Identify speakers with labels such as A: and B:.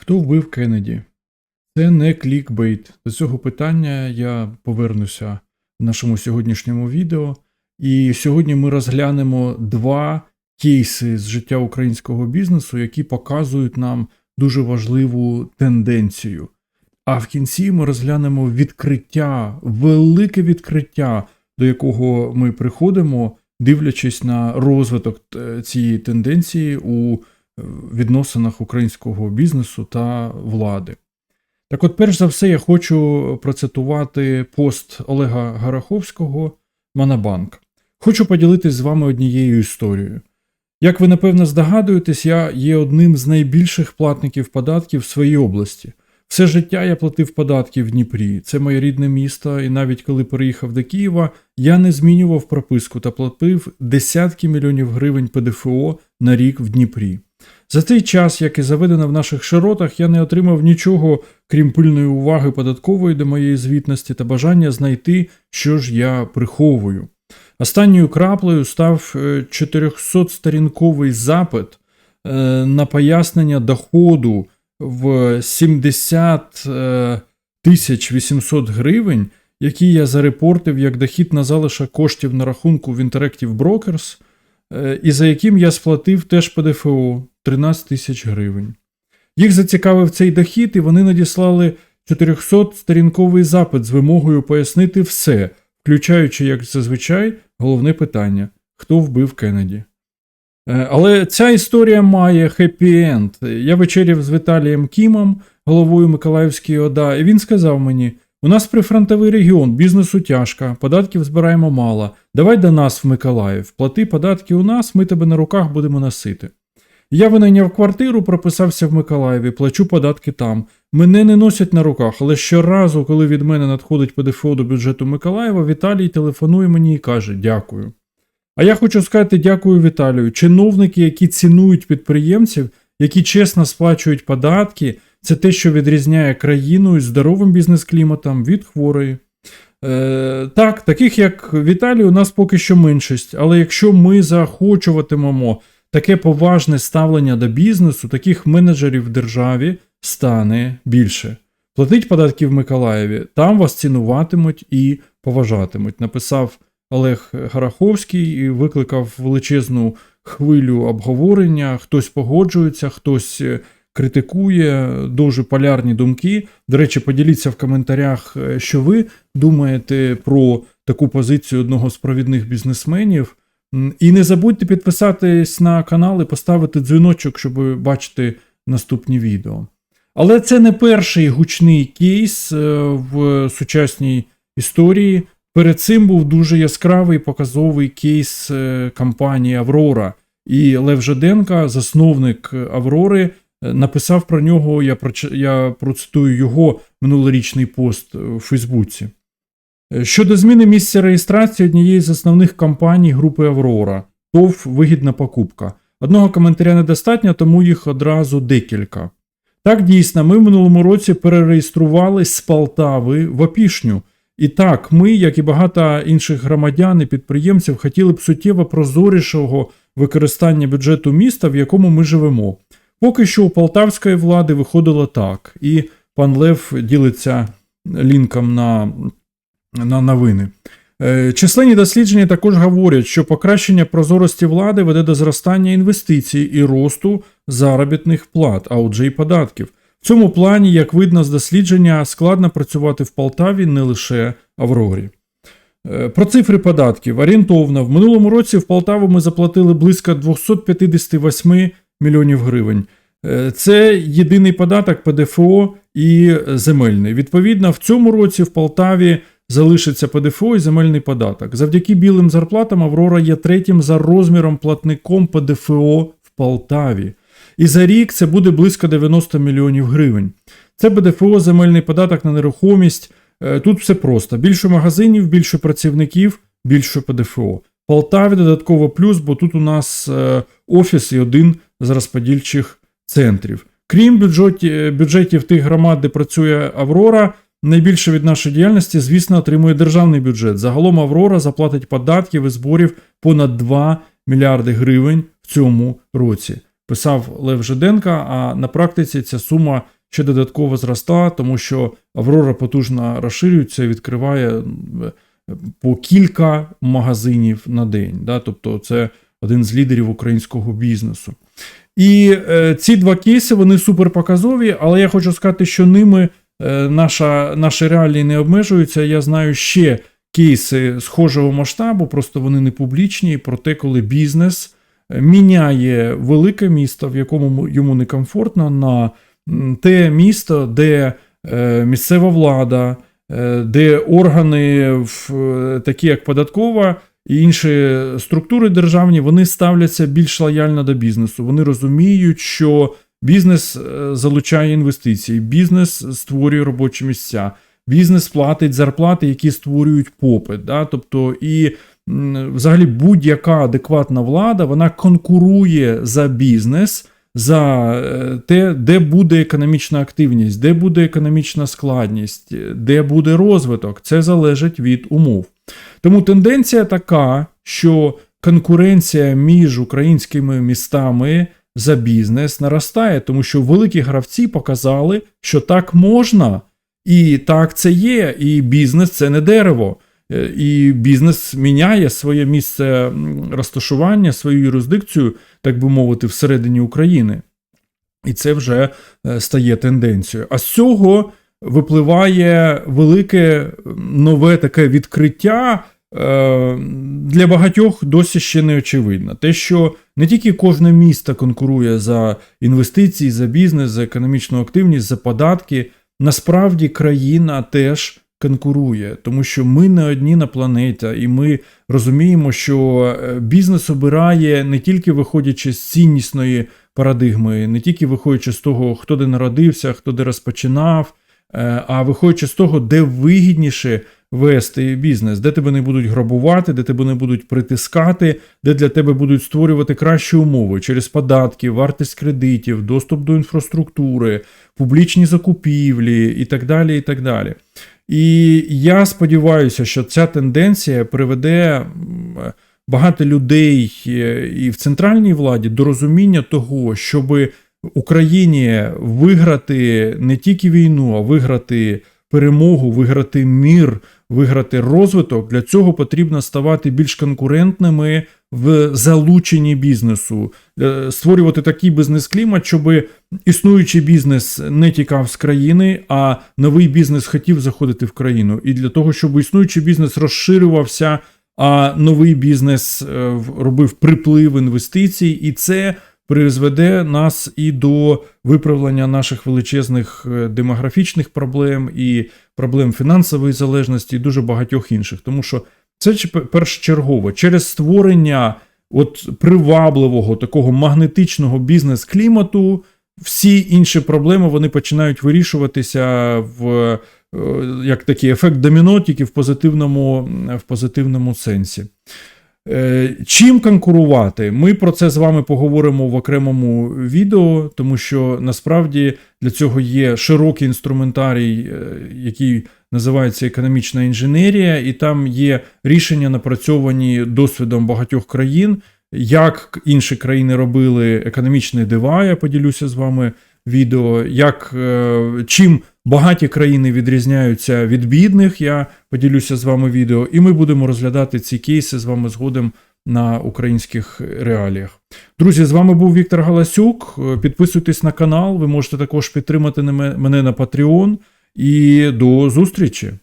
A: Хто вбив Кеннеді? Це не клікбейт. До цього питання я повернуся в нашому сьогоднішньому відео. І сьогодні ми розглянемо два кейси з життя українського бізнесу, які показують нам дуже важливу тенденцію. А в кінці ми розглянемо відкриття, велике відкриття, до якого ми приходимо, дивлячись на розвиток е, цієї тенденції у відносинах українського бізнесу та влади. Так от, перш за все, я хочу процитувати пост Олега Гараховського Манабанк. Хочу поділитись з вами однією історією. Як ви напевно здогадуєтесь, я є одним з найбільших платників податків в своїй області. Все життя я платив податки в Дніпрі. Це моє рідне місто, і навіть коли переїхав до Києва, я не змінював прописку та платив десятки мільйонів гривень ПДФО на рік в Дніпрі. За цей час, як і заведено в наших широтах, я не отримав нічого, крім пильної уваги податкової до моєї звітності та бажання знайти, що ж я приховую. Останньою краплею став 400-сторінковий запит е, на пояснення доходу в 70 е, тисяч 800 гривень, який я зарепортив як дохід на залишок коштів на рахунку в Interactive Brokers, е, і за яким я сплатив теж ПДФО 13 тисяч гривень. Їх зацікавив цей дохід, і вони надіслали 400-сторінковий запит з вимогою пояснити все, включаючи, як зазвичай, головне питання: хто вбив Кеннеді. Е, Але ця історія має хеппі-енд. Я вечеряв з Віталієм Кімом, головою Миколаївської ОДА, і він сказав мені: у нас прифронтовий регіон, бізнесу тяжко, податків збираємо мало. Давай до нас в Миколаїв, плати податки у нас, ми тебе на руках будемо носити. Я винайняв квартиру, прописався в Миколаєві, плачу податки там. Мене не носять на руках, але щоразу, коли від мене надходить ПДФО до бюджету Миколаєва, Віталій телефонує мені і каже дякую. А я хочу сказати дякую Віталію. Чиновники, які цінують підприємців, які чесно сплачують податки, це те, що відрізняє країну із здоровим бізнес-кліматом від хворої. Е, так, таких як Віталій, у нас поки що меншість, але якщо ми заохочуватимемо таке поважне ставлення до бізнесу, таких менеджерів в державі стане більше. Платить податки в Миколаєві, там вас цінуватимуть і поважатимуть. Написав Олег Гараховський і викликав величезну хвилю обговорення. Хтось погоджується, хтось е, критикує, дуже полярні думки. До речі, поділіться в коментарях, е, що ви думаєте про таку позицію одного з провідних бізнесменів. І не забудьте підписатись на канал і поставити дзвіночок, щоб бачити наступні відео. Але це не перший гучний кейс е, в сучасній історії. Перед цим був дуже яскравий показовий кейс е, компанії Аврора. І Лев Жаденка, засновник Аврори, е, написав про нього. Я процитую його минулорічний пост у Фейсбуці. Е, Щодо зміни місця реєстрації однієї з основних компаній групи Аврора, ТОВ вигідна покупка. Одного коментаря недостатньо, тому їх одразу декілька. Так, дійсно, ми в минулому році перереєстрували з Полтави в Опішню. І так, ми, як і багато інших громадян і підприємців, хотіли б суттєво прозорішого використання бюджету міста, в якому ми живемо. Поки що у полтавської влади виходило так, і пан Лев ділиться лінком на, на новини. Е, Численні дослідження також говорять, що покращення прозорості влади веде до зростання інвестицій і росту заробітних плат, а отже й податків. В цьому плані, як видно з дослідження, складно працювати в Полтаві не лише Аврорі. Е, Про цифри податків. Орієнтовно, в минулому році в Полтаву ми заплатили близько 258 мільйонів гривень. Е, Це єдиний податок ПДФО і земельний. Відповідно, в цьому році в Полтаві залишиться ПДФО і земельний податок. Завдяки білим зарплатам Аврора є третім за розміром платником ПДФО в Полтаві. І за рік це буде близько 90 мільйонів гривень. Це ПДФО, земельний податок на нерухомість. Е, Тут все просто: більше магазинів, більше працівників, більше ПДФО. Полтаві додатково плюс, бо тут у нас е, офіс і один з розподільчих центрів. Крім бюджеті, бюджетів тих громад, де працює Аврора, найбільше від нашої діяльності, звісно, отримує державний бюджет. Загалом Аврора заплатить податків і зборів понад 2 мільярди гривень в цьому році. писав Лев Жиденка, а на практиці ця сума ще додатково зросла, тому що Аврора потужно розширюється і відкриває по кілька магазинів на день. Да? Тобто це один з лідерів українського бізнесу. І е, ці два кейси вони суперпоказові, але я хочу сказати, що ними наша, наші реалії не обмежуються. Я знаю ще кейси схожого масштабу, просто вони не публічні, про те, коли бізнес е, міняє велике місто, в якому йому некомфортно, на те місто, де е, місцева влада, е, де органи е, такі як податкова і інші структури державні, вони ставляться більш лояльно до бізнесу. Вони розуміють, що бізнес е, залучає інвестиції, бізнес створює робочі місця, бізнес платить зарплати, які створюють попит. Да? Тобто, і взагалі будь-яка адекватна влада вона конкурує за бізнес. За е, те, де буде економічна активність, де буде економічна складність, де буде розвиток, це залежить від умов. Тому тенденція така, що конкуренція між українськими містами за бізнес наростає, тому що великі гравці показали, що так можна, і так це є, і бізнес це не дерево. Е, І бізнес міняє своє місце розташування, свою юрисдикцію, так би мовити, всередині України. І це вже е, стає тенденцією. А з цього випливає велике нове таке відкриття. е, Для багатьох досі ще не очевидно. Те, що не тільки кожне місто конкурує за інвестиції, за бізнес, за економічну активність, за податки, насправді країна теж конкурує, тому що ми не одні на планеті, і ми розуміємо, що е, бізнес обирає не тільки виходячи з ціннісної парадигми, не тільки виходячи з того, хто де народився, хто де розпочинав, а виходячи з того, де вигідніше вести бізнес, де тебе не будуть грабувати, де тебе не будуть притискати, де для тебе будуть створювати кращі умови через податки, вартість кредитів, доступ до інфраструктури, публічні закупівлі і так далі. І так далі. І я сподіваюся, що ця тенденція приведе багато людей е, і в центральній владі до розуміння того, щоб Україні виграти не тільки війну, а виграти перемогу, виграти мір, виграти розвиток. Для цього потрібно ставати більш конкурентними в залученні бізнесу, е, створювати такий бізнес-клімат, щоб існуючий бізнес не тікав з країни, а новий бізнес хотів заходити в країну. І для того, щоб існуючий бізнес розширювався, а новий бізнес е, робив приплив інвестицій, і це призведе нас і до виправлення наших величезних е, демографічних проблем і проблем фінансової залежності, і дуже багатьох інших. Тому що це першочергово через створення от привабливого такого магнетичного бізнес-клімату. Всі інші проблеми вони починають вирішуватися в е, як такий ефект доміно, тільки в позитивному, в позитивному сенсі. Е, Чим конкурувати? Ми про це з вами поговоримо в окремому відео, тому що насправді для цього є широкий інструментарій, е, який називається економічна інженерія, і там є рішення, напрацьовані досвідом багатьох країн, як інші країни робили економічні дива. Я поділюся з вами відео, як е, чим багаті країни відрізняються від бідних. Я поділюся з вами відео, і ми будемо розглядати ці кейси з вами згодом на українських реаліях. Друзі, з вами був Віктор Галасюк. Підписуйтесь на канал, ви можете також підтримати мене на Patreon. І до зустрічі!